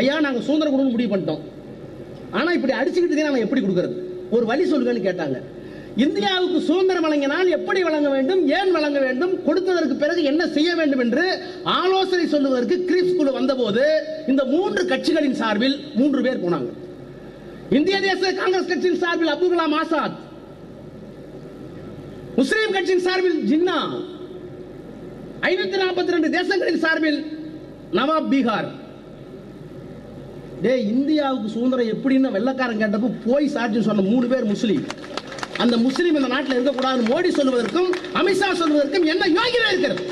ஐயா நாங்கள் சுதந்திரம் கொடுக்கணும் முடிவு பண்ணிட்டோம். ஆனால் இப்படி அடிச்சுக்கிட்டு நாங்கள் எப்படி கொடுக்கறது? ஒரு வழி சொல்லுங்கன்னு கேட்டாங்க. இந்தியாவுக்கு சுதந்திரம் வழங்கினால் எப்படி வழங்க வேண்டும் ஏன் வழங்க வேண்டும் கொடுத்ததற்கு பிறகு என்ன செய்ய வேண்டும் என்று ஆலோசனை சொல்லுவதற்கு கிரிப்ஸ் குழு வந்தபோது இந்த மூன்று கட்சிகளின் சார்பில் மூன்று பேர் போனாங்க. இந்திய தேச காங்கிரஸ் கட்சியின் சார்பில் அப்துல் கலாம் ஆசாத் முஸ்லீம் கட்சியின் சார்பில் ஜின்னா ஐநூத்தி நாற்பத்தி ரெண்டு தேசங்களின் சார்பில் நவாப் பீகார் டே இந்தியாவுக்கு சுதந்திரம் எப்படின்னு வெள்ளக்காரன் கேட்டப்போ போய் சாட்சி சொன்ன மூணு பேர் முஸ்லீம். அந்த முஸ்லீம் இந்த நாட்டில் இருக்கக்கூடாது மோடி சொல்வதற்கும் அமித்ஷா சொல்வதற்கும் என்ன யோகிதை இருக்கிறது.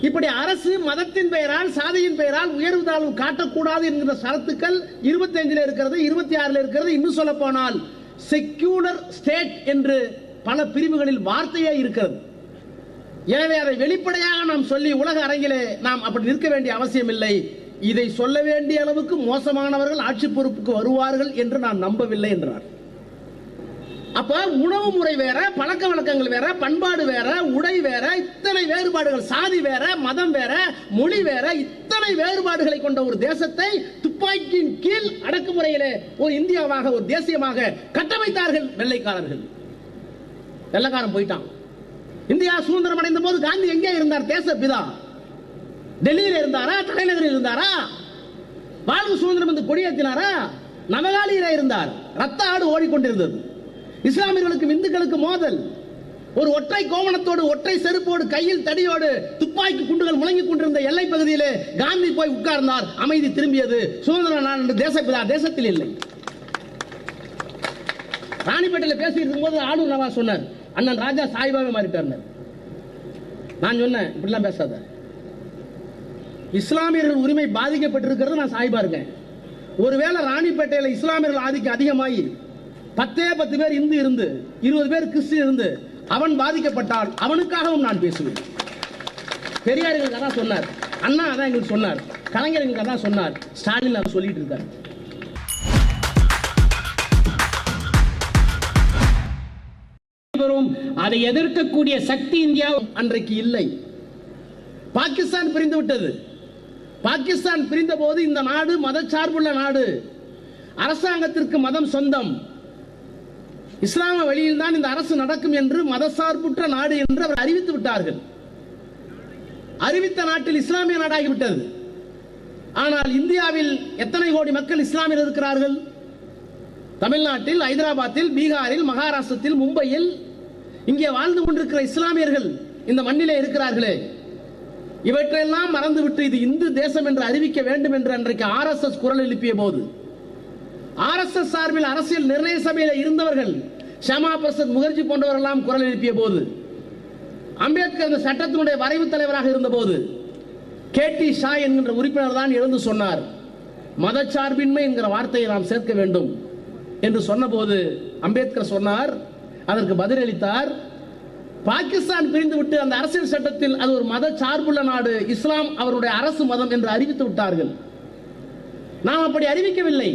இப்படி அரசு மதத்தின் பெயரால் சாதியின் பெயரால் உயர்வு தாழ்வு காட்டக்கூடாது என்கிற சரத்துக்கள் இருபத்தி இருக்கிறது இருபத்தி ஆறுல இருக்கிறது. இன்னும் சொல்ல போனால் செக்யூலர் ஸ்டேட் என்று பல பிரிவுகளில் வார்த்தையே இருக்கிறது. எனவே அதை வெளிப்படையாக நாம் சொல்லி உலக அரங்கிலே நாம் அப்படி நிற்க வேண்டிய அவசியம் இல்லை இதை சொல்ல வேண்டிய அளவுக்கு மோசமானவர்கள் ஆட்சி பொறுப்புக்கு வருவார்கள் என்று நான் நம்பவில்லை என்றார். அப்ப உணவு முறை வேற பழக்க வழக்கங்கள் வேற பண்பாடு வேற உடை வேற இத்தனை வேறுபாடுகள் சாதி வேற மதம் வேற மொழி வேற இத்தனை வேறுபாடுகளை கொண்ட ஒரு தேசத்தை துப்பாக்கியின் கீழ் அடக்குமுறையிலே ஒரு இந்தியாவாக ஒரு தேசியமாக கட்டமைத்தார்கள் வெள்ளைக்காரர்கள். வெள்ளக்காரன் போயிட்டான். இந்தியா சுதந்திரம் அடைந்த போது காந்தி எங்கே இருந்தார்? தேச பிதா டெல்லியில் இருந்தாரா? தலைநகரில் இருந்தாரா? வாழ்வு சுதந்திரம் என்று கொடியேற்றினாரா? நவகாலியில இருந்தார். ரத்த ஆடு ஓடிக்கொண்டிருந்தது. இஸ்லாமியர்களுக்கும் இந்துக்களுக்கு மோதல். ஒரு ஒற்றை கோவணத்தோடு ஒற்றை செருப்போடு கையில் தடியோடு துப்பாக்கி குண்டுகள் முழங்கிக் கொண்டிருந்த எல்லை பகுதியிலே காந்தி போய் உட்கார்ந்தார். அமைதி திரும்பியது. சுதந்திர நாள் என்று தேசப்பிதா தேசத்தில் இல்லை. ராணிப்பேட்டையில் பேசிட்டு இருக்கும்போது ஆளுநர் நவாஸ் சொன்னார். அண்ணன் ராஜா சாய்பாவே மாறிட்டார் நான் சொன்னேன் இப்படிலாம் பேசாத. இஸ்லாமியர்கள் உரிமை பாதிக்கப்பட்டிருக்கிறது நான் சாய்பா இருக்கேன் ஒருவேளை ராணிப்பேட்டையில் இஸ்லாமியர்கள் ஆதிக்கம் அதிகமாகி பத்தே பத்து பேர் இந்து இருந்து இருபது பேர் கிறிஸ்டின் இருந்து அவன் பாதிக்கப்பட்டால் அவனுக்காகவும் நான் பேசுவேன். பெரியார் எங்களுக்கு அதான் சொன்னார். அண்ணா அதான் எங்களுக்கு சொன்னார். கலைஞர் எங்களுக்கு அதான் சொன்னார். ஸ்டாலின் அவர் சொல்லிட்டு இருக்கார். அதை எதிர்க்கக்கூடிய சக்தி இந்தியா அன்றைக்கு இல்லை. பாகிஸ்தான் பிரிந்து விட்டது. பாகிஸ்தான் பிரிந்த போது இந்த நாடு மதச்சார்புள்ள நாடு. அரசாங்கத்திற்கு மதம் சொந்தம். இஸ்லாம வழியில் தான் இந்த அரசு நடக்கும் என்று மதசார்புற்ற நாடு என்று அவர் அறிவித்து விட்டார்கள். அறிவித்த நாட்டில் இஸ்லாமிய நாடாகிவிட்டது. ஆனால் இந்தியாவில் எத்தனை கோடி மக்கள் இஸ்லாமியர் இருக்கிறார்கள்? தமிழ்நாட்டில் ஹைதராபாத்தில் பீகாரில் மகாராஷ்டிரத்தில் மும்பையில் இங்கே வாழ்ந்து கொண்டிருக்கிற இஸ்லாமியர்கள் இந்த மண்ணிலே இருக்கிறார்களே. இவற்றையெல்லாம் மறந்துவிட்டு இது இந்து தேசம் என்று அறிவிக்க வேண்டும் என்று அன்றைக்கு ஆர்எஸ்எஸ் குரல் எழுப்பிய போது ஆர்எஸ்எஸ் சார்பில் அரசியல் நிர்ணய சபையில் இருந்தவர்கள் ஷியாமா பிரசாத் முகர்ஜி போன்றவரெல்லாம் குரல் எழுப்பிய போது அம்பேத்கர் இந்த சட்டத்தினுடைய வரைவு தலைவராக இருந்தபோது கே டி ஷா என்கின்ற உறுப்பினர் தான் எழுந்து சொன்னார் மதச்சார்பின்மை என்கிற வார்த்தையை நாம் சேர்க்க வேண்டும் என்று சொன்னபோது அம்பேத்கர் சொன்னார் அதற்கு பதிலளித்தார் பாகிஸ்தான் பிரிந்துவிட்டு அந்த அரசியல் சட்டத்தில் அது ஒரு மத சார்புள்ள நாடு இஸ்லாம் அவருடைய அரசு மதம் என்று அறிவித்து விட்டார்கள். நாம் அப்படி அறிவிக்கவில்லை.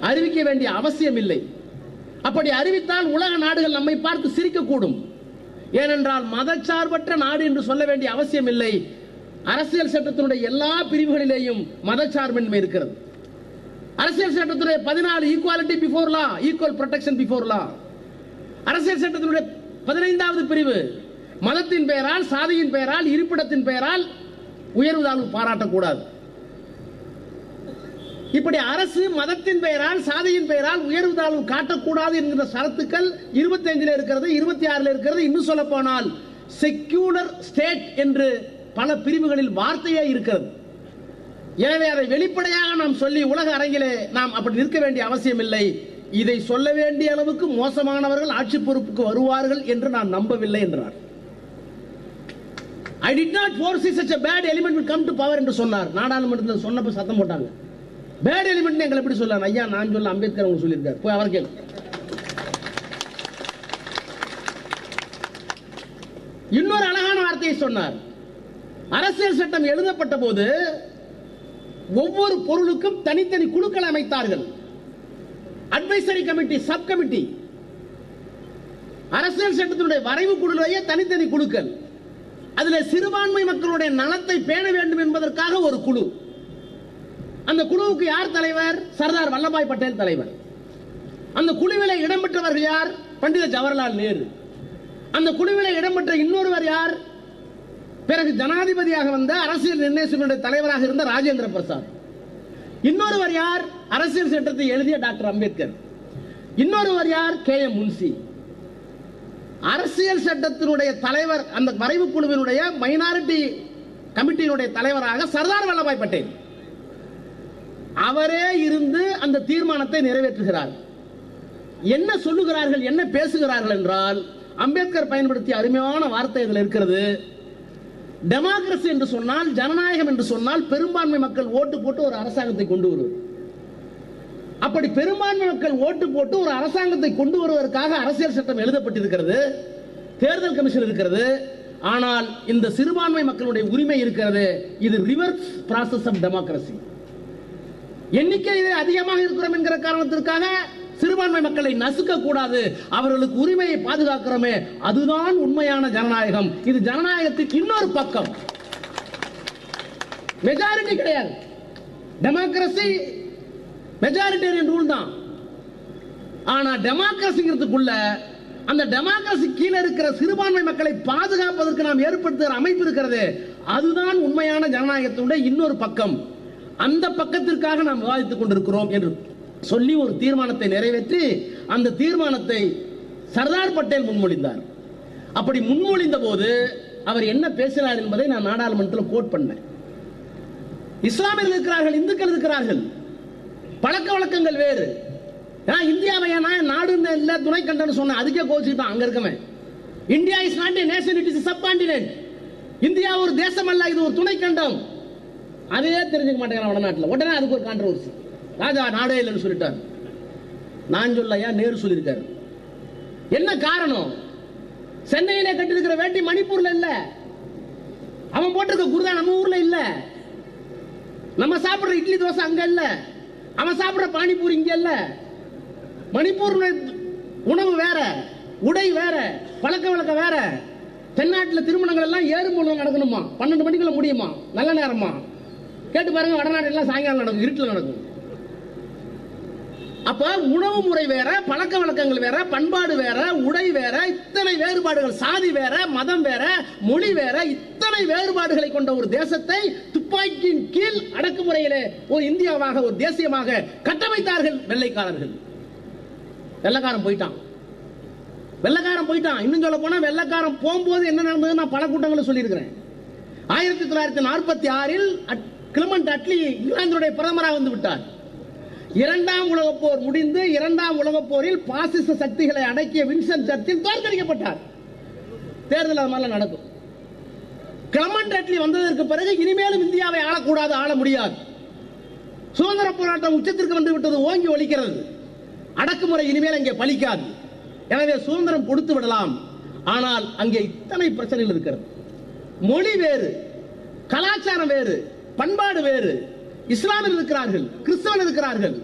அறிவிக்க வேண்டிய அவசியம் இல்லை. அப்படி அறிவித்தால் உலக நாடுகள் நம்மை பார்த்து சிரிக்கக்கூடும். ஏனென்றால் மதச்சார்பற்ற நாடு என்று சொல்ல வேண்டிய அவசியம் இல்லை. அரசியல் சட்டத்தினுடைய எல்லா பிரிவுகளிலேயும் மதச்சார்பின்மை இருக்கிறது. அரசியல் சட்டத்தினுடைய பதினாலு equality before law equal protection before law அரசியல் சட்டத்தினுடைய பதினைந்தாவது பிரிவு. மதத்தின் பெயரால் சாதியின் பெயரால் இருப்பிடத்தின் பெயரால் உயர்வு தாழ்வு பாராட்டக்கூடாது. இப்படி அரசு மதத்தின் பெயரால் சாதியின் பெயரால் உயர்வு தாழ்வு காட்டக்கூடாது என்கிற சரத்துக்கள் இருபத்தி அஞ்சுல இருக்கிறது இருபத்தி ஆறுல இருக்கிறது. இன்னும் சொல்ல போனால் செக்யூலர் ஸ்டேட் என்று பல பிரிவுகளில் வார்த்தையே இருக்கிறது. எனவே அதை வெளிப்படையாக நாம் சொல்லி உலக அரங்கிலே நாம் அப்படி நிற்க வேண்டிய அவசியம் இல்லை இதை சொல்ல வேண்டிய அளவுக்கு மோசமானவர்கள் ஆட்சி பொறுப்புக்கு வருவார்கள் என்று நான் நம்பவில்லை என்றார். I did not force is a bad element will come to power என்று சொன்னார். நாடாளுமன்றத்தில் சொன்னப்ப சத்தம் போட்டாங்க. பேட் எலிமெண்ட் எங்களை எப்படி சொல்லலாம் ஐயா நான் சொல்ல அம்பேத்கர் அவங்க சொல்லியிருக்காரு. போய் அவர் கேள்வி இன்னொரு அழகான வார்த்தையை சொன்னார். அரசியல் சட்டம் எழுதப்பட்ட போது ஒவ்வொரு பொருளுக்கும் தனித்தனி குழுக்கள் அமைத்தார்கள். அட்வைசரி கமிட்டி சப் கமிட்டி அரசியல் சட்டத்தினுடைய வரைவு குழுவிலேயே தனித்தனி குழுக்கள். அதில் சிறுபான்மை மக்களுடைய நலத்தை பேண வேண்டும் என்பதற்காக ஒரு குழு. அந்த குழுவுக்கு யார் தலைவர்? சர்தார் வல்லபாய் பட்டேல் தலைவர். அந்த குழுவில் இடம்பெற்றவர்கள் யார்? பண்டித ஜவஹர்லால் நேரு. அந்த குழுவில் இடம்பெற்ற இன்னொருவர் யார்? பிறகு ஜனாதிபதியாக வந்த அரசியல் நிர்ணய தலைவராக இருந்த ராஜேந்திர பிரசாத். இன்னொருவர் யார்? அரசியல் சட்டத்தை எழுதிய டாக்டர் அம்பேத்கர். இன்னொருவர் யார்? கே. எம். முன்சி அரசியல் சட்டத்தினுடைய தலைவர் அந்த வரைவு குழுவினுடைய மைனாரிட்டி கமிட்டியினுடைய தலைவராக சர்தார் வல்லபாய் பட்டேல். அவரே இருந்து அந்த தீர்மானத்தை நிறைவேற்றுகிறார். என்ன சொல்லுகிறார்கள் என்ன பேசுகிறார்கள் என்றால் அம்பேத்கர் பயன்படுத்திய அருமையான வார்த்தை இதில் இருக்கிறது. டெமோக்ரஸி என்று சொன்னால் ஜனநாயகம் என்று சொன்னால் பெரும்பான்மை மக்கள் ஓட்டு போட்டு ஒரு அரசாங்கத்தை கொண்டு வருவது. அப்படி பெரும்பான்மை மக்கள் ஓட்டு போட்டு ஒரு அரசாங்கத்தை கொண்டு வருவதற்காக அரசியல் சட்டம் எழுதப்பட்டிருக்கிறது தேர்தல் கமிஷன் இருக்கிறது. ஆனால் இந்த சிறுபான்மை மக்களுடைய உரிமை இருக்கிறது. இது ரிவர்ஸ் ப்ராசஸ் ஆஃப் டெமோக்ரஸி எண்ணிக்கையிலே அதிகமாக இருக்கிறோம் என்கிற காரணத்திற்காக சிறுபான்மை மக்களை நசுக்க கூடாது அவர்களுக்கு உரிமையை பாதுகாக்கிறோமே. அதுதான் உண்மையான ஜனநாயகம். இது ஜனநாயகத்துக்கு இன்னொரு பக்கம். மெஜாரிட்டி கிடையாது. டெமோக்ரஸி மெஜாரிட்டேரியன் ரூல் தான். ஆனா டெமோக்ரஸிங்கிறதுக்குள்ள அந்த டெமோக்ரஸி கீழே இருக்கிற சிறுபான்மை மக்களை பாதுகாப்பதற்கு நாம் ஏற்படுத்துகிற அமைப்பு இருக்கிறது. அதுதான் உண்மையான ஜனநாயகத்தினுடைய இன்னொரு பக்கம். அந்த பக்கத்திற்காக நாம் விவாதித்துக் கொண்டிருக்கிறோம் என்று சொல்லி ஒரு தீர்மானத்தை நிறைவேற்றி அந்த தீர்மானத்தை சர்தார் பட்டேல் முன்மொழிந்தார். அப்படி முன்மொழிந்த போது அவர் என்ன பேசினார் என்பதை நான் நாடாளுமன்றத்தில் கோட் பண்ணேன். இஸ்லாமியர்கள் இருக்கிறார்கள் இந்துக்கள் இருக்கிறார்கள். பழக்க வழக்கங்கள் வேறு. நான் இந்தியாவை நான் நாடுன்னு இல்லை துணை கண்டன்னு சொன்னேன். அதுக்கே கோச்சிட்டான் அங்க இருக்கவன். India is not a nation it is subcontinent India ஒரு தேசம் அல்ல இது ஒரு துணை கண்டம். அதையே தெரிஞ்சுக்க மாட்டேங்கிறான் வடநாட்டில். உடனே அதுக்கு ஒரு கான்ட்ரவர்சி ராஜா நாடே இல்லைன்னு சொல்லிட்டார். நான் சொல்லையா நேரு சொல்லியிருக்காரு? என்ன காரணம்? சென்னையிலே கட்டிருக்கிற வேட்டி மணிப்பூர்ல இல்ல. அவன் போட்டிருக்க குருதா நம்ம ஊர்ல இல்ல. நம்ம சாப்பிடுற இட்லி தோசை அங்க இல்ல. அவன் சாப்பிடுற பானிபூரி இங்க இல்ல. மணிப்பூர் உணவு வேற உடை வேற பழக்க வழக்கம் வேற. தென்னாட்டில் திருமணங்கள் எல்லாம் ஏறு மூலம் நடக்கணுமா? பன்னெண்டு மணிக்குள்ள முடியுமா? நல்ல நேரமா? கேட்டு பாருங்க வடநாடு எல்லாம் சாயங்காலம் நடக்கும் இருட்டில் நடக்கும். அப்ப உணவு முறை வேற பழக்க வழக்கங்கள் வேற பண்பாடு வேற உடை வேற இத்தனை வேறுபாடுகள். சாதி வேற மதம் வேற மொழி வேற இத்தனை வேறுபாடுகளை கொண்ட ஒரு தேசத்தை துப்பாக்கியின் கீழ் அடக்குமுறையிலே ஒரு இந்தியாவாக ஒரு தேசியமாக கட்டமைத்தார்கள் வெள்ளைக்காரர்கள். வெள்ளக்காரன் போயிட்டான். வெள்ளக்காரன் போயிட்டான். இன்னும் சொல்ல போனா வெள்ளைக்காரன் போகும்போது என்ன நடந்தது நான் பல கூட்டங்களை சொல்லியிருக்கிறேன். ஆயிரத்தி தொள்ளாயிரத்தி நாற்பத்தி ஆறில் கிளமண்ட் அட்லி இங்கிலாந்துடைய பிரதமராக வந்து விட்டார். இரண்டாம் உலக போர் முடிந்து இரண்டாம் உலக போரில் பாசிச சக்திகளை அடக்கிய வின்சென்ட் சர்ச்சில் தோற்கடிக்கப்பட்டார். தேர்தல் அது மாதிரிலாம் நடக்கும். கிளமண்ட் ரெட்லி வந்ததற்கு பிறகு இனிமேலும் இந்தியாவை ஆளக்கூடாது ஆள முடியாது. சுதந்திர போராட்டம் உச்சத்திற்கு வந்து விட்டது ஓங்கி ஒலிக்கிறது அடக்குமுறை இனிமேல் அங்கே பலிக்காது. எனவே சுதந்திரம் கொடுத்து விடலாம். ஆனால் அங்கே இத்தனை பிரச்சனைகள் இருக்கிறது. மொழி வேறு கலாச்சாரம் வேறு பண்பாடு வேறு. இஸ்லாமியர் இருக்கிறார்கள் கிறிஸ்தவர்கள் இருக்கிறார்கள்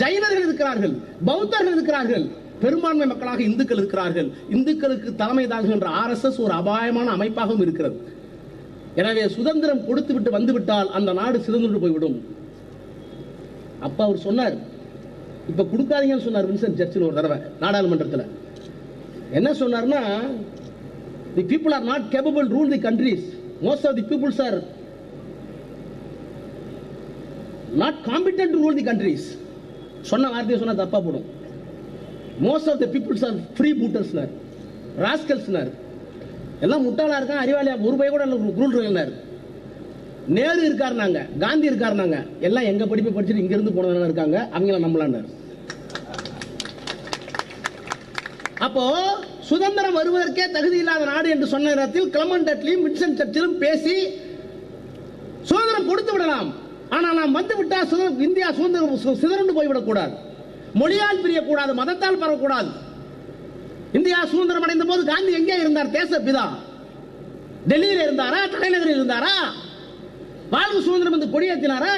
ஜைனர்கள் இருக்கிறார்கள் பௌத்தர்கள் இருக்கிறார்கள். பெரும்பான்மை மக்களாக இந்துக்கள் இருக்கிறார்கள். இந்துக்களுக்கு தலைமை தாங்குகின்ற ஆர்எஸ்எஸ் ஒரு அபாயமான அமைப்பாகவும் இருக்கிறது. எனவே சுதந்திரம் கொடுத்து விட்டு வந்துவிட்டால் அந்த நாடு சிதந்துட்டு போய்விடும். அப்ப அவர் சொன்னார் இப்ப கொடுக்காதீங்கன்னு சொன்னார் வின்சென்ட் சர்ச்சில் ஒரு தடவை நாடாளுமன்றத்தில். என்ன சொன்னார்னா the people are not capable rule the countries most of the peoples are not competent to rule the countries சொன்ன வார்த்தையை சொன்னால் தப்பாக போடும். Most of the peoples are free பூட்டர்ஸ்னர் ராஸ்கல்ஸ்னர் எல்லாம் முட்டாளாக இருக்கான் அறிவாளியா ஒரு பய கூட ரூல் இருந்தார் நேரு இருக்காரு காந்தி இருக்காரு எல்லாம் எங்கள் படிப்பை படிச்சுட்டு இங்கேருந்து போனவங்க இருக்காங்க அவங்கள நம்பலான்னாரு அப்போ சுதந்திரம் வருவதற்கே தகுதி இல்லாத நாடு என்று சொன்ன நேரத்தில் கிளமன் டட்லியும் வின்சென்ட் சர்ச்சிலும் பேசி சுதந்திரம் கொடுத்து விடலாம். ஆனால் நாம் வந்து விட்டால் இந்தியா சுதந்திரம் சு- சிதறண்டு போய்விடக்கூடாது. மொழியால் பிரியக்கூடாது மதத்தால் பரவக்கூடாது. இந்தியா சுதந்திரம் அடைந்த போது காந்தி எங்கே இருந்தார்? தேச பிதா டெல்லியில் இருந்தாரா? தலைநகரில் இருந்தாரா? வாழ்வு சுதந்திரம் என்று கொடியேற்றினாரா?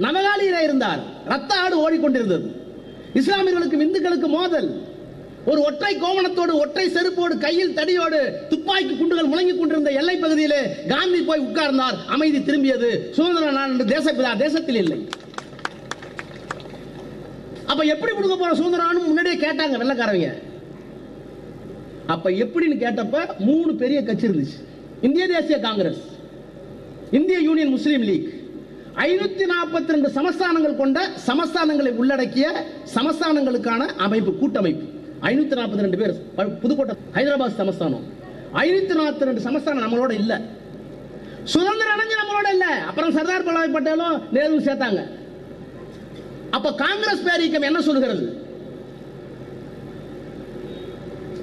நவகாலியில இருந்தார். ரத்த ஆடு ஓடிக்கொண்டிருந்தது. இஸ்லாமியர்களுக்கும் இந்துக்களுக்கு மோதல். ஒரு ஒற்றை கோவணத்தோடு ஒற்றை செருப்போடு கையில் தடியோடு துப்பாக்கி குண்டுகள் முழங்கிக் கொண்டிருந்த எல்லை பகுதியிலே காந்தி போய் உட்கார்ந்தார். அமைதி திரும்பியது. சுதந்திர நாடு தேசப்பிதா தேசத்தில் இல்லை. அப்ப எப்படி கொடுக்க போற சுதந்திரம்னு முன்னாடியே கேட்டாங்க வெள்ளக்காரவங்க அப்ப எப்படின்னு கேட்டப்ப மூணு பெரிய கட்சி இருந்துச்சு. இந்திய தேசிய காங்கிரஸ் இந்திய யூனியன் முஸ்லீம் லீக். ஐநூத்தி நாற்பத்தி ரெண்டு சமஸ்தானங்கள் கொண்ட சமஸ்தானங்களை உள்ளடக்கிய சமஸ்தானங்களுக்கான அமைப்பு கூட்டமைப்பு. ஐநூத்தி நாற்பத்தி ரெண்டு பேர். புதுக்கோட்டை ஹைதராபாத் சமஸ்தானம். ஐநூத்தி நாற்பத்தி ரெண்டு சமஸ்தானம் நம்மளோட இல்ல. சுதந்திரம் அடைஞ்சு நம்மளோட இல்ல. அப்புறம் சர்தார் வல்லபாய் பட்டேலும் நேரு சேர்த்தாங்க. அப்ப காங்கிரஸ் பேரியக்கம் என்ன சொல்லுகிறது?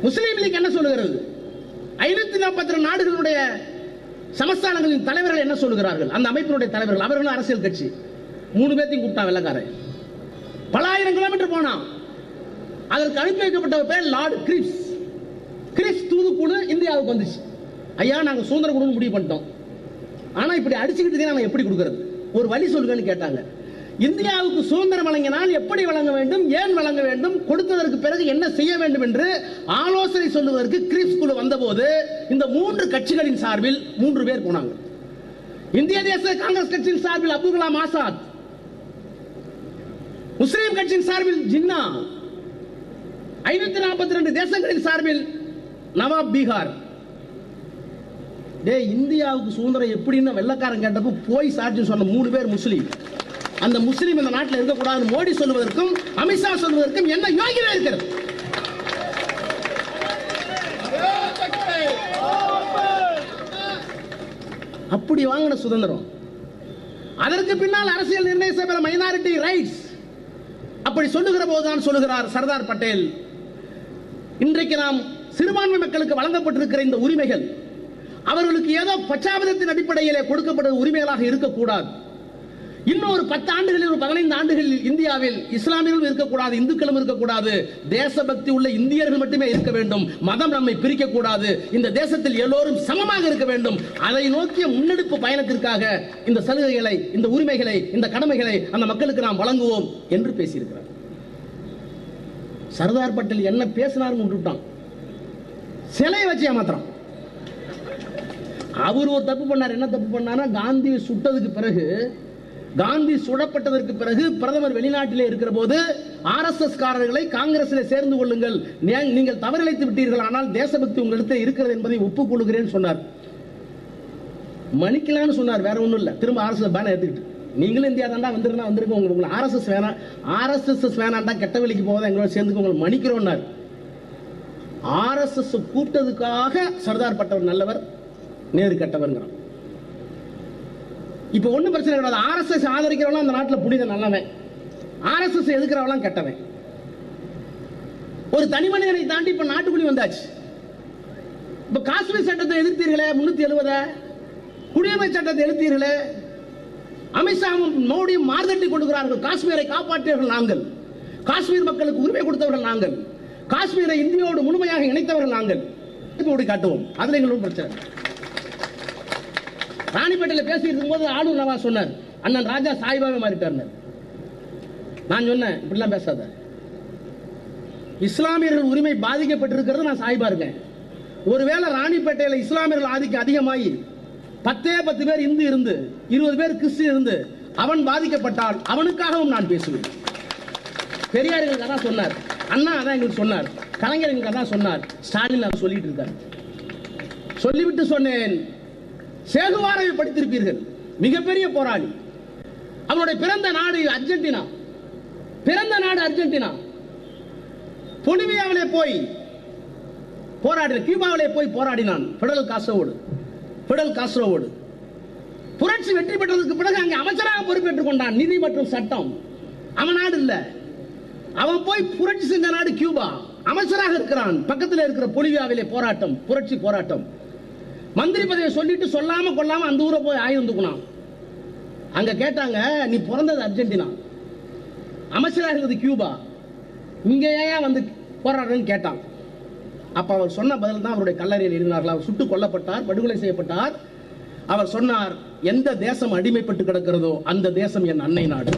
முஸ்லீம் லீக் என்ன சொல்லுகிறது? ஐநூத்தி நாற்பத்தி ரெண்டு நாடுகளுடைய சமஸ்தானங்களின் தலைவர்கள் என்ன சொல்லுகிறார்கள்? அந்த அமைப்பினுடைய தலைவர்கள் அவர்களும் அரசியல் கட்சி. மூணு பேர்த்தையும் கூப்பிட்டான் வெள்ளக்காரன். பல ஆயிரம் கிலோமீட்டர் போனான். அதற்கு அனுப்பி வைக்கப்பட்ட பேர் லார்டு கிரிப்ஸ் கிரிப்ஸ் தூதுக்குழு இந்தியாவுக்கு வந்துச்சு. ஐயா நாங்கள் சுதந்திர குழுன்னு முடிவு பண்ணிட்டோம். ஆனால் இப்படி அடிச்சுக்கிட்டு நாங்கள் எப்படி கொடுக்கறது? ஒரு வழி சொல்லுங்கன்னு கேட்டாங்க. இந்தியாவுக்கு சுதந்திரம் வழங்கினால் எப்படி வழங்க வேண்டும் ஏன் வழங்க வேண்டும் கொடுத்ததற்கு பிறகு என்ன செய்ய வேண்டும் என்று ஆலோசனை சொல்லுவதற்கு கிரிப்ஸ் குழு வந்தபோது இந்த மூன்று கட்சிகளின் சார்பில் மூன்று பேர் போனாங்க. இந்திய தேச காங்கிரஸ் கட்சியின் சார்பில் அப்துல் கலாம் ஆசாத் முஸ்லீம் கட்சியின் சார்பில் ஜின்னா ஐநூத்தி நாற்பத்தி ரெண்டு தேசங்களின் சார்பில் நவாப் பீகார். டே இந்தியாவுக்கு சுதந்திரம் எப்படின்னு வெள்ளக்காரன் கேட்டப்போ போய் சாட்சி சொன்ன மூணு பேர் முஸ்லீம். அந்த முஸ்லீம் இந்த நாட்டில் இருக்கக்கூடாதுன்னு மோடி சொல்வதற்கும் அமித்ஷா சொல்வதற்கும் என்ன யோகிதை இருக்கிறது. அப்படி வாங்கின சுதந்திரம். அதற்கு பின்னால் அரசியல் நிர்ணய சபையில் மைனாரிட்டி ரைட்ஸ் அப்படி சொல்லுகிற போதுதான் சொல்லுகிறார் சர்தார் பட்டேல். இன்றைக்கு நாம் சிறுபான்மை மக்களுக்கு வழங்கப்பட்டிருக்கிற இந்த உரிமைகள் அவர்களுக்கு ஏதோ பச்சாபதத்தின் அடிப்படையிலே கொடுக்கப்பட்ட உரிமைகளாக இருக்கக்கூடாது. இன்னும் ஒரு பத்து ஆண்டுகளில் ஒரு பதினைந்து ஆண்டுகளில் இந்தியாவில் இஸ்லாமியர்களும் இருக்கக்கூடாது இந்துக்களும் இருக்கக்கூடாது தேசபக்தி உள்ள இந்தியர்கள் மட்டுமே இருக்க வேண்டும் மதம் நம்மை பிரிக்க கூடாது இந்த தேசத்தில் எல்லோரும் சமமாக இருக்க வேண்டும். அதை நோக்கிய முன்னெடுப்பு பயணத்திற்காக இந்த சலுகைகளை இந்த உரிமைகளை இந்த கடமைகளை அந்த மக்களுக்கு நாம் வழங்குவோம் என்று பேசியிருக்கிறார். சர்தார் பட்டேல் என்ன பேசினார்னு விட்டுட்டான். சிலையை வச்சு ஏமாத்துறான். அவர் ஒரு தப்பு பண்ணார். என்ன தப்பு பண்ணாரா காந்தி சுட்டதுக்கு பிறகு காந்தி சுடப்பட்டதற்கு பிறகு பிரதமர் வெளிநாட்டிலே இருக்கிற போது ஆர்எஸ்எஸ் காரர்களை காங்கிரஸில் சேர்ந்து கொள்ளுங்கள். நீங்கள் தவறிழைத்து விட்டீர்கள். ஆனால் தேசபக்தி உங்களிடத்தில் இருக்கிறது என்பதை ஒப்புக்கொள்கிறேன் சொன்னார். மணிக்கலான்னு சொன்னார். வேற ஒன்றும் இல்லை. திரும்ப ஆர்எஸ்எஸ் பேனை எடுத்துக்கிட்டு நீங்களும் இந்தியா தாண்டா வந்துருந்தா வந்திருக்கோம். உங்களுக்கு உங்களுக்கு ஆர்எஸ்எஸ் வேணாம் ஆர்எஸ்எஸ் வேணாண்டா கெட்ட வழிக்கு போகாத எங்களோட சேர்ந்து உங்களுக்கு மன்னிக்கிறோம்னார் ஆர்எஸ்எஸ் கூப்பிட்டதுக்காக சர்தார் பட்டவர் நல்லவர் நேரு கெட்டவர்ங்கிறான். இப்போ ஒண்ணும் பிரச்சனை கிடையாது. ஆர்எஸ்எஸ் ஆதரிக்கிறவங்க அந்த நாட்டில் புனித நல்லவன். ஆர்எஸ்எஸ் எதுக்கிறவெல்லாம் கெட்டவன். ஒரு தனி மனிதனை தாண்டி இப்ப நாட்டுக்குடி வந்தாச்சு. இப்ப காஷ்மீர் சட்டத்தை எதிர்த்தீர்களே முன்னூத்தி எழுபத குடியுரிமை சட்டத்தை எழுத்தீர்களே அமித்ஷாவும் மோடியும் மார்தட்டி கொடுக்கிறார்கள் காஷ்மீரை காப்பாற்றியவர்கள் நாங்கள். காஷ்மீர் மக்களுக்கு உரிமை கொடுத்தவர்கள் நாங்கள். காஷ்மீரை இந்தியாவோடு முழுமையாக இணைத்தவர்கள் நாங்கள். காட்டுவோம். அதுல எங்களுக்கு பிரச்சனை ராணிப்பேட்டையில் பேசிட்டு இருக்கும்போது ஆளுநர் நவாஸ் சொன்னார். அண்ணன் ராஜா சாய்பாவே மாறிட்டார் நான் சொன்னேன் இப்படிலாம் பேசாத. இஸ்லாமியர்கள் உரிமை பாதிக்கப்பட்டிருக்கிறது நான் சாய்பா இருக்கேன். ஒருவேளை ராணிப்பேட்டையில் இஸ்லாமியர்கள் ஆதிக்கம் அதிகமாகி பத்தே பத்து பேர் இந்து இருந்து இருபது பேர் கிறிஸ்டின் இருந்து அவன் பாதிக்கப்பட்டால் அவனுக்காகவும் நான் பேசுவேன். பெரியார் எங்களுக்கு அதான் சொன்னார் அண்ணா அதான் எங்களுக்கு சொன்னார் கலைஞர் எங்களுக்கு அதான் சொன்னார் ஸ்டாலின் அவர் சொல்லிட்டு இருக்கார். சொல்லிவிட்டு சொன்னேன் சேதுவாரவை படித்திருப்பீர்கள் மிகப்பெரிய போராளி. அவனுடைய பிறந்த நாடு அர்ஜென்டினா. பிறந்த நாடு அர்ஜென்டினா. பொலிவியாவிலே போய் போராடின கியூபாவிலே போய் போராடினான் பெடரல் காசோடு பிடல் காஸ்ரோவோடு. புரட்சி வெற்றி பெற்றதற்கு பிறகு அங்கே அமைச்சராக பொறுப்பேற்றுக் கொண்டான் நிதி மற்றும் சட்டம். அவன் நாடு இல்ல. அவன் போய் புரட்சி செஞ்ச நாடு கியூபா. அமைச்சராக இருக்கிறான். பக்கத்தில் இருக்கிற பொலிவியாவிலே போராட்டம் புரட்சி போராட்டம். மந்திரி பதவியை சொல்லிட்டு சொல்லாம கொள்ளாம அந்த ஊரை போய் ஆய் வந்துக்கணும் அங்க கேட்டாங்க நீ பிறந்தது அர்ஜென்டினா. அமைச்சராக இருக்கிறது கியூபா. இங்கே ஏன் வந்து போராடுறேன்னு கேட்டான். அப்போ அவர் சொன்ன பதில் தான் அவருடைய கல்லறையில் எழுதினார்கள் அவர் சுட்டுக் கொல்லப்பட்டார் படுகொலை செய்யப்பட்டார். அவர் சொன்னார் எந்த தேசம் அடிமைப்பட்டு கிடக்கிறதோ அந்த தேசம் என் அன்னை நாடு.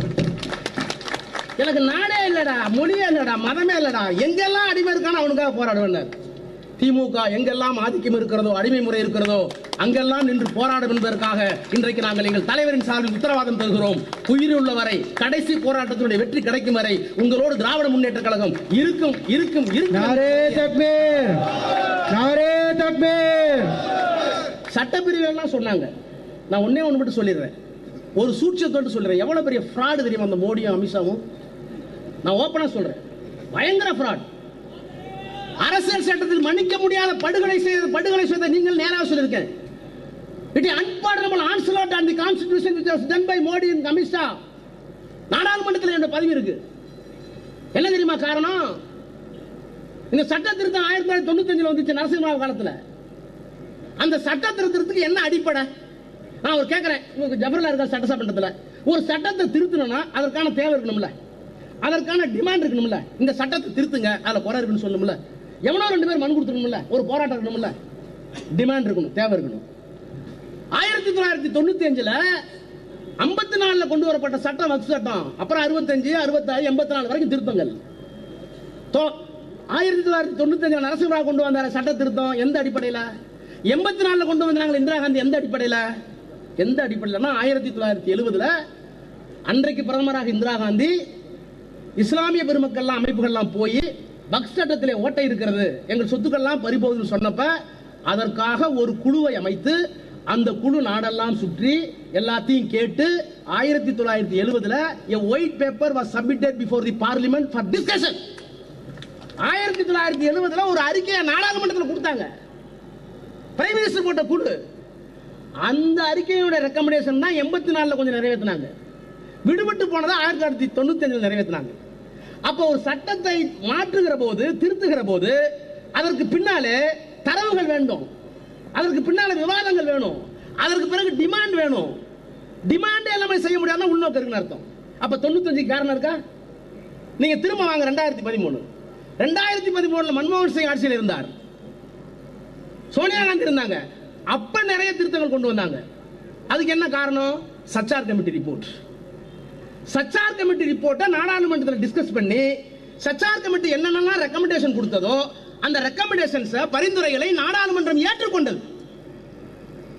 எனக்கு நாடே இல்லடா மொழியே இல்லடா மதமே இல்லடா. எங்கெல்லாம் அடிமை இருக்கானோ அவனுக்காக போராடுவேன் திமுக எங்கெல்லாம் ஆதிக்கம் இருக்கிறதோ அடிமை முறை இருக்கிறதோ அங்கெல்லாம் நின்று போராடும் என்பதற்காக இன்றைக்கு நாங்கள் எங்கள் தலைவரின் சார்பில் உத்தரவாதம் தருகிறோம். உள்ள வரை கடைசி போராட்டத்தினுடைய வெற்றி கிடைக்கும் வரை உங்களோடு திராவிட முன்னேற்ற கழகம் இருக்கும் இருக்கும் இருக்கும். சட்டப்பிரிவுகள்லாம் சொன்னாங்க. நான் ஒன்னே ஒன்று மட்டும் சொல்லிடுறேன். ஒரு சூட்சத்தோடு சொல்லிடுறேன். எவ்வளோ பெரிய ஃப்ராடு தெரியும் அந்த மோடியும் அமித்ஷாவும்? நான் ஓப்பனாக சொல்கிறேன் பயங்கர ஃப்ராட் அரசியல் சட்டத்தில் மன்னிக்க முடியாத படுகொலை செய்த படுகொலை செய்த நீங்கள் நேராக சொல்லியிருக்கேன். It unpardonable onslaught and the constitution which was done by Modi and Amit Shah நாடாளுமன்றத்தில் என்னோட பதவி இருக்கு. என்ன தெரியுமா காரணம்? இந்த சட்ட திருத்தம் ஆயிரத்தி தொள்ளாயிரத்தி தொண்ணூத்தஞ்சில் வந்துச்சு நரசிம்மராவ் காலத்தில். அந்த சட்ட திருத்தத்துக்கு என்ன அடிப்படை? நான் ஒரு கேட்குறேன் உங்களுக்கு ஜவஹர்லால் இருக்கா சட்டசபண்டத்தில் ஒரு சட்டத்தை திருத்தணும்னா அதற்கான தேவை இருக்கணும்ல. அதற்கான டிமாண்ட் இருக்கணும்ல. இந்த சட்டத்தை திருத்துங்க அதில் குறை இருக்குன்னு சொல்லணும்ல. எவனோ ரெண்டு பேர் மனு கொடுத்துருணும்ல ஒரு போராட்டம் இருக்கணும்ல? டிமாண்ட் இருக்கணும் தேவை இருக்கணும். ஆயிரத்தி தொள்ளாயிரத்தி தொண்ணூத்தி அஞ்சுல ஐம்பத்தி நாலுல கொண்டு வரப்பட்ட சட்டம் வக்ஃப் சட்டம். அப்புறம் அறுபத்தஞ்சு அறுபத்தாறு எண்பத்தி நாலு வரைக்கும் திருத்தங்கள். ஆயிரத்தி தொள்ளாயிரத்தி தொண்ணூத்தி அஞ்சு நரசிம்மராவ் கொண்டு வந்தார சட்ட திருத்தம். எந்த அடிப்படையில? எண்பத்தி நாலுல கொண்டு வந்தாங்க இந்திரா காந்தி எந்த அடிப்படையில? எந்த அடிப்படையில்னா ஆயிரத்தி தொள்ளாயிரத்தி எழுபதுல அன்றைக்கு பிரதமராக இந்திரா காந்தி இஸ்லாமிய பெருமக்கள்லாம் அமைப்புகள்லாம் போய் பக்ஸ் சட்டத்திலே ஓட்டை இருக்கிறது எங்கள் சொத்துக்கள்லாம் பறிபோகுதுன்னு சொன்னப்ப அதற்காக ஒரு குழுவை அமைத்து அந்த குழு நாடெல்லாம் சுற்றி எல்லாத்தையும் கேட்டு ஆயிரத்தி தொள்ளாயிரத்தி எழுபதுல a white paper was submitted before the parliament for discussion ஆயிரத்தி தொள்ளாயிரத்தி எழுபதுல ஒரு அறிக்கையை நாடாளுமன்றத்தில் கொடுத்தாங்க. பிரைம் மினிஸ்டர் போட்ட குழு. அந்த அறிக்கையோட ரெக்கமெண்டேஷன் தான் எண்பத்தி நாலுல கொஞ்சம் நிறைவேற்றினாங்க விடுபட்டு போனதை ஆயிரத்தி தொள்ளாயிரத்தி தொண்ணூத்தி அஞ்சில் நிறைவேற்றினாங்க அப்போ ஒரு சட்டத்தை மாற்றுகிற போது திருத்துகிற போது அதற்கு பின்னாலே தரவுகள் வேண்டும். அதற்கு பின்னால விவாதங்கள் வேணும். அதற்கு பிறகு டிமாண்ட் வேணும். டிமாண்ட் எல்லாமே செய்ய முடியாதுன்னா உள்நோக்கம் இருக்குன்னு அர்த்தம். அப்ப தொண்ணூத்தஞ்சு காரணம் இருக்கா? நீங்க திரும்ப வாங்க ரெண்டாயிரத்தி பதிமூணு. ரெண்டாயிரத்தி பதிமூணுல மன்மோகன் சிங் ஆட்சியில் இருந்தார். சோனியா காந்தி இருந்தாங்க. அப்ப நிறைய திருத்தங்கள் கொண்டு வந்தாங்க. அதுக்கு என்ன காரணம்? Sachar committee report Sachar committee ரிப்போர்ட்டை நாடாளுமன்றத்தில் டிஸ்கஸ் பண்ணி சச்சார் கமிட்டி என்னென்னலாம் ரெக்கமெண்டேஷன் கொடுத்ததோ அந்த ரெக்கமெண்டேஷன்ஸை பரிந்துரைகளை நாடாளுமன்றம் ஏற்றுக்கொண்டது.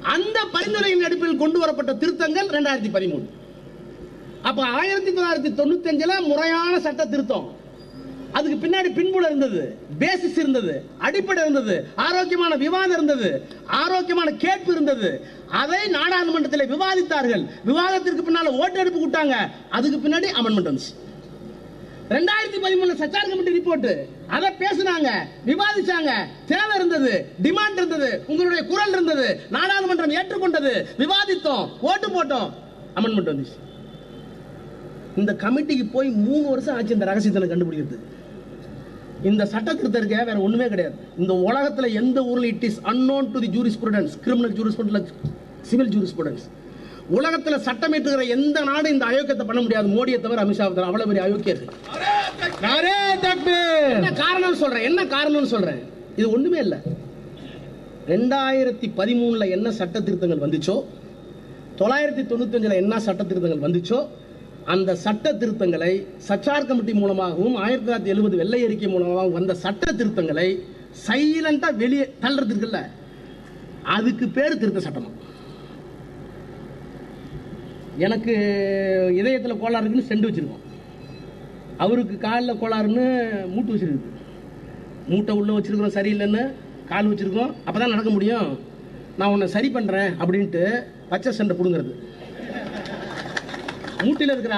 அந்த பரிந்துரையின் அடிப்பில் கொண்டு வரப்பட்ட திருத்தங்கள் ரெண்டாயிரத்தி பதிமூணு. அப்ப ஆயிரத்தி தொள்ளாயிரத்தி தொண்ணூத்தி அஞ்சுல முறையான சட்ட திருத்தம். அதுக்கு பின்னாடி பின்புல இருந்தது பேசிஸ் இருந்தது அடிப்படை இருந்தது ஆரோக்கியமான விவாதம் இருந்தது ஆரோக்கியமான கேட்பு இருந்தது. அதை நாடாளுமன்றத்தில் விவாதித்தார்கள். விவாதத்திற்கு பின்னால ஓட்டெடுப்பு கூட்டாங்க அதுக்கு பின்னாடி அமெண்ட்மெண்ட் வந்துச்சு. ரெண்டாயிரத்தி பதிமூணு சச்சார் கமிட்டி ரிப்போர்ட் அதை பேசினாங்க விவாதிச்சாங்க. தேவை இருந்தது டிமாண்ட் இருந்தது உங்களுடைய குரல் இருந்தது நாடாளுமன்றம் ஏற்றுக்கொண்டது. விவாதித்தோம் ஓட்டு போட்டோம் அமெண்ட்மெண்ட் வந்துச்சு. இந்த கமிட்டிக்கு போய் மூணு வருஷம் ஆச்சு இந்த ரகசியத்தை கண்டுபிடிக்கிறது. இந்த சட்ட திருத்தருக்கு வேற ஒண்ணுமே கிடையாது. இந்த உலகத்துல எந்த ஊர்ல it is unknown to the jurisprudence criminal jurisprudence civil jurisprudence உலகத்தில் சட்டம் ஏற்றுகிற எந்த நாடு இந்த அயோக்கியத்தை பண்ண முடியாது? மோடியை தவிர அமித்ஷா தவிர அவ்வளவு பெரிய அயோக்கியர் காரணம் சொல்றேன் என்ன காரணம்னு சொல்றேன் இது ஒண்ணுமே இல்லை. ரெண்டாயிரத்தி பதிமூணுல என்ன சட்ட திருத்தங்கள் வந்துச்சோ? தொள்ளாயிரத்தி தொண்ணூத்தஞ்சுல என்ன சட்ட திருத்தங்கள் வந்துச்சோ? அந்த சட்ட திருத்தங்களை சச்சார் கமிட்டி மூலமாகவும் ஆயிரத்தி தொள்ளாயிரத்தி எழுபது வெள்ளை அறிக்கை மூலமாகவும் வந்த சட்ட திருத்தங்களை சைலண்டா வெளியே தள்ளுறது இருக்குல்ல அதுக்கு பேர் திருத்த சட்டமா? எனக்கு இதயத்தில் கோளாறு இருக்குன்னு செண்டு வச்சிருக்கோம். அவருக்கு காலில் கோளாறுன்னு மூட்டு வச்சிருக்கு. மூட்டை உள்ளே வச்சிருக்கிறோம் சரியில்லைன்னு கால் வச்சிருக்கோம். அப்பதான் நடக்க முடியும். நான் உன்னை சரி பண்ணுறேன் அப்படின்ட்டு பச்சை சண்டை பிடுங்கிறது. மூட்டில் இருக்கிற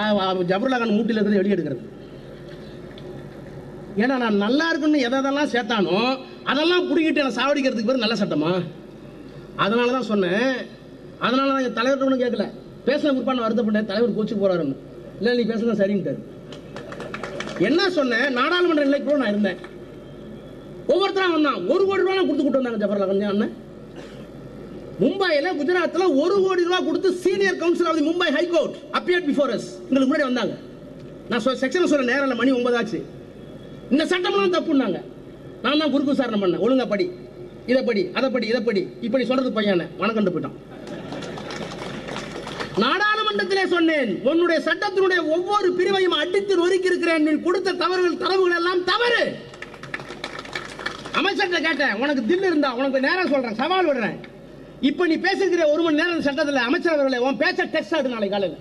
ஜபருல்லா கான் மூட்டில் இருக்கிறத வெளியே எடுக்கிறது ஏன்னா நான் நல்லா இருக்குன்னு எதை எதெல்லாம் சேர்த்தானோ அதெல்லாம் பிடிக்கிட்டு என்னை சாவடிக்கிறதுக்கு பேர் நல்ல சட்டமா? அதனால தான் சொன்னேன். அதனால தான் என் தலைவர்கிட்ட ஒன்றும் கேட்கல. பேசின குறிப்பா நான் வருத்தப்பட்டேன். தலைவர் கோச்சுக்கு போகிறாருன்னு இல்லை நீ பேசுறது சரின்ட்டார். என்ன சொன்னேன்? நாடாளுமன்ற நிலைக்கு கூட நான் இருந்தேன். ஒவ்வொருத்தரும் வந்தான். ஒரு கோடி ரூபாய் கொடுத்து கூட்டு வந்தாங்க ஜவஹர்லால் அண்ணன்? மும்பையில குஜராத்ல ஒரு கோடி ரூபாய் கொடுத்து senior counsel of Mumbai high court appear before us எங்களுக்கு முன்னாடி வந்தாங்க. நான் சொ செக்ஷன் சொல்ல நேரம் மணி ஒன்பது ஆச்சு. இந்த சட்டம்லாம் தப்புன்னாங்க. நான் தான் குறுக்கு விசாரணை பண்ணேன். ஒழுங்கா படி. இதை படி அதை படி இதை படி. இப்படி சொல்றது பையனை வணக்கம் போயிட்டான். நாடாளுமன்றத்திலே சொன்னேன் உன்னுடைய சட்டத்தினுடைய ஒவ்வொரு பிரிவையும் அடித்து நொறுக்கி இருக்கிறேன். நீ கொடுத்த தவறுகள் தரவுகள் எல்லாம் தவறு. அமைச்சர்கிட்ட கேட்டேன் உனக்கு தில் இருந்தா உனக்கு நேரம் சொல்றேன். சவால் விடுறேன். இப்ப நீ பேசுகிற ஒரு மணி நேரம் சட்டத்தில் அமைச்சர் அவர்களே உன் பேச்ச டெக்ஸ்ட் ஆடு நாளை காலையில்.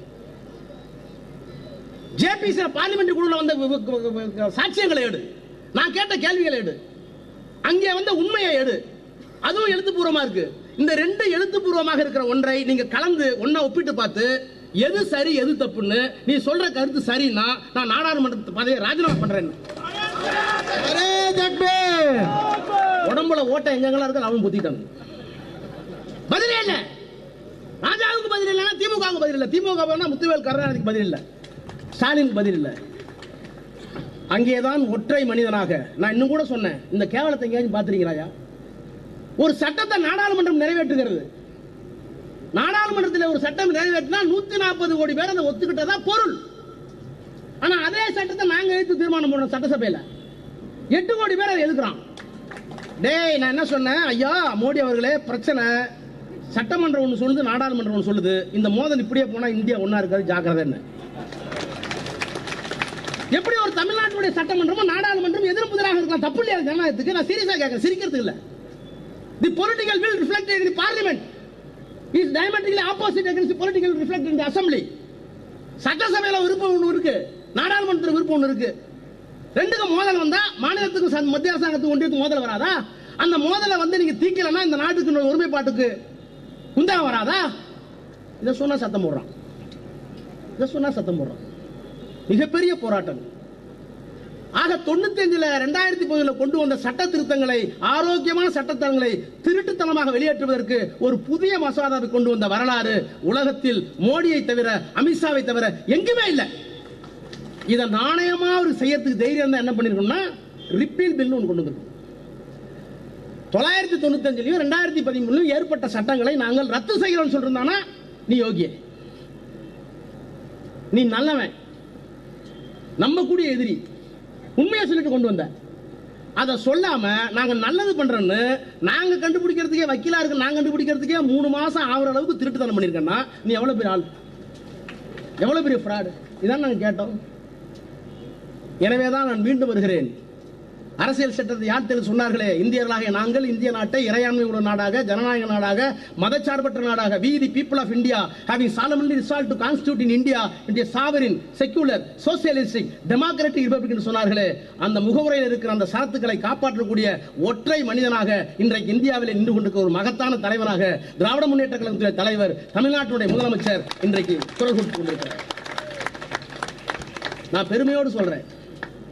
ஜேபிசி பார்லிமெண்ட் குழுல வந்த சாட்சியங்களை எடு. நான் கேட்ட கேள்விகளை எடு. அங்கே வந்த உண்மையை எடு. அதுவும் எழுத்துப்பூர்வமா இருக்கு. இந்த ரெண்டு எழுத்துப்பூர்வமாக இருக்கிற ஒன்றை நீங்க கலந்து ஒன்னா ஒப்பிட்டு பார்த்து எது சரி எது தப்புன்னு நீ சொல்ற கருத்து சரின்னா நான் நாடாளுமன்றத்து பதவியை ராஜினாமா பண்றேன் உடம்புல ஓட்ட எங்கெல்லாம் இருக்கு அவன் புத்திட்டாங்க பதில் என்ன? ராஜாவுக்கு பதில் இல்லைன்னா திமுகவுக்கு பதில் இல்ல. திமுக முத்துவேல் கருணாநிதிக்கு பதில் இல்ல. ஸ்டாலினுக்கு பதில் இல்ல. அங்கேதான் ஒற்றை மனிதனாக. நான் இன்னும் கூட சொன்னேன். இந்த கேவலத்தை எங்கேயாச்சும் பார்த்துருக்கிறாயா ஒரு சட்டத்தை நாடாளுமன்றம் நிறைவேற்றுகிறது. நாடாளுமன்றத்தில் ஒரு சட்டம் நிறைவேற்றினா நூத்தி நாற்பது கோடி பேர் அதை ஒத்துக்கிட்டதா பொருள். ஆனா அதே சட்டத்தை நாங்க எடுத்து தீர்மானம் போடுறோம் சட்டசபையில. எட்டு கோடி பேர் அதை எதுக்குறான் டேய் நான் என்ன சொன்னேன்? ஐயா மோடி அவர்களே பிரச்சனை. சட்டமன்றம் ஒன்று சொல்லுது நாடாளுமன்றம் ஒன்று சொல்லுது. இந்த மோதல் இப்படியே போனால் இந்தியா ஒன்றா இருக்காது ஜாக்கிரதை என்ன? எப்படி ஒரு தமிழ்நாட்டுடைய சட்டமன்றமும் நாடாளுமன்றம் எதிரும் இருக்கலாம்? தப்பு இல்லையா ஜனநாயகத்துக்கு? நான் சீரியஸாக கேட்கறேன் சிரிக்கிறதுக்கு இல்லை. The political will reflect in the parliament is diametrically opposite against the political reflect in the assembly. விருப்பம் ஒன்று இருக்கு நாடாளுமன்றத்தில் விருப்பம் ஒன்று இருக்கு. ரெண்டுக்கும் மோதல் வந்தா மாநிலத்துக்கும் மத்திய அரசாங்கத்துக்கும் ஒன்றியத்துக்கும் மோதல் வராதா? அந்த மோதலை வந்து நீங்க தீக்கலன்னா இந்த நாட்டுக்கு ஒருமைப்பாட்டுக்கு குந்தா வராதா? இதை சொன்னா சத்தம் போடுறான். இதை சொன்னா சத்தம் போடுறான். மிகப்பெரிய போராட்டம். ஆக தொண்ணூத்தஞ்சில் ரெண்டாயிரத்தி பதில கொண்டு வந்த சட்ட திருத்தங்களை ஆரோக்கியமான சட்டத்தங்களை திருட்டுத்தனமாக வெளியேற்றுவதற்கு ஒரு புதிய மசோதாவை கொண்டு வந்த வரலாறு உலகத்தில் மோடியை தவிர அமித்ஷாவை தவிர எங்குமே இல்லை. இதை நாணயமாக ஒரு செய்யறதுக்கு தைரியம் தான் என்ன பண்ணிருக்கோம்னா ரிப்பீல் பில்னு ஒன்று கொண்டு வந்திருக்கோம் தொள்ளாயிரத்தி தொண்ணூத்தி அஞ்சுலயும் ரெண்டாயிரத்தி பதிமூணுலயும் ஏற்பட்ட சட்டங்களை நாங்கள் ரத்து செய்கிறோம் சொல்றானா? நீ யோகிய. நீ நல்லவன். நம்பக்கூடிய எதிரி. உண்மையை சொல்லிட்டு கொண்டு வந்த. அதை சொல்லாம நாங்க நல்லது பண்றோம்னு நாங்க கண்டுபிடிக்கிறதுக்கே வக்கீலா இருக்கு நாங்க கண்டுபிடிக்கிறதுக்கே மூணு மாசம் ஆகிற அளவுக்கு திருட்டுத்தனம் பண்ணிருக்கேன்னா நீ எவ்வளவு பெரிய ஆள்? எவ்வளவு பெரிய ஃப்ராடு இதான் நாங்க கேட்டோம். எனவே தான் நான் மீண்டும் வருகிறேன். அரசியல் சட்டத்தை யார் சொன்னார்களே? இந்தியர்களாக நாங்கள் இந்திய நாட்டை இறையாண்மை உள்ள நாடாக ஜனநாயக நாடாக மதச்சார்பற்ற நாடாக we the people of India having solemnly resolved to constitute in India into sovereign secular socialistic democratic republic என்று சொன்னார்களே. அந்த முகவுரையில் இருக்கிற அந்த சரத்துக்களை காப்பாற்றக்கூடிய ஒற்றை மனிதனாக இன்றைக்கு இந்தியாவில் நின்று கொண்டிருக்கிற ஒரு மகத்தான தலைவராக திராவிட முன்னேற்ற கழகத்துடைய தலைவர் தமிழ்நாட்டுடைய முதலமைச்சர் இன்றைக்கு குரல் கொடுத்து கொண்டிருக்கிறார். நான் பெருமையோடு சொல்றேன்.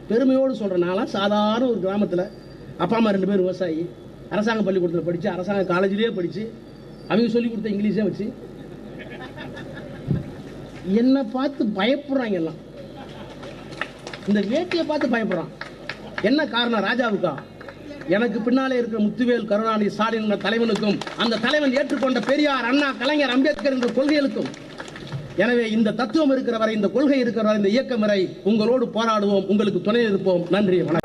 பெருமையோடு சொல்கிறனால சாதாரண ஒரு கிராமத்தில் அப்பா அம்மா ரெண்டு பேரும் விவசாயி. அரசாங்க பள்ளிக்கூடத்தில் படிச்சு அரசாங்க காலேஜிலேயே படிச்சு அவங்க சொல்லி கொடுத்த இங்கிலீஷே வச்சு. என்னை பார்த்து பயப்படுறாங்க எல்லாம். இந்த வேட்டியை பார்த்து பயப்படுறான். என்ன காரணம் ராஜாவுக்கா? எனக்கு பின்னாலே இருக்கிற முத்துவேல் கருணாநிதி ஸ்டாலின் என்ற தலைவனுக்கும் அந்த தலைவன் ஏற்றுக்கொண்ட பெரியார் அண்ணா கலைஞர் அம்பேத்கர் என்ற கொள்கைகளுக்கும் எனவே இந்த தத்துவம் இருக்கிற வரை இந்த கொள்கை இருக்கிற வரை இந்த இயக்கம் வரை உங்களோடு போராடுவோம். உங்களுக்கு துணை இருப்போம் நன்றி வணக்கம்.